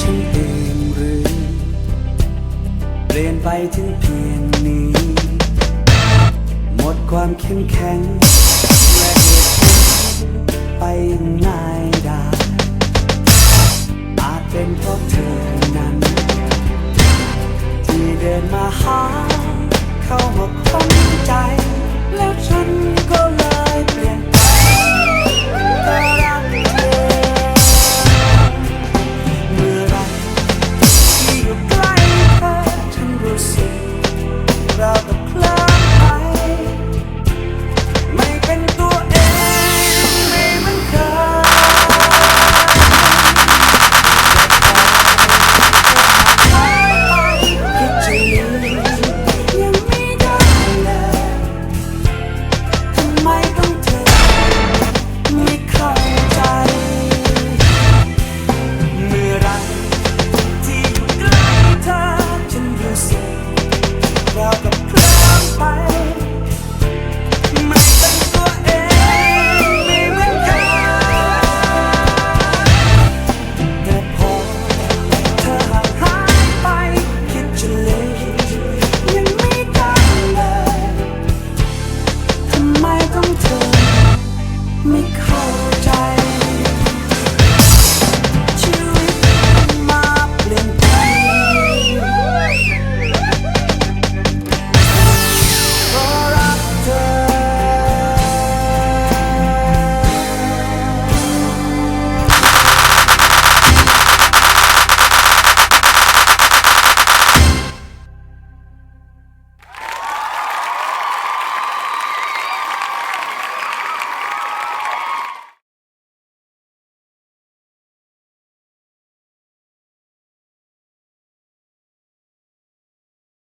ฉันเองหรือ เปลี่ยนไปถึงเพียงนี้ หมดความเข้มแข็งและเหตุไปง่ายดาย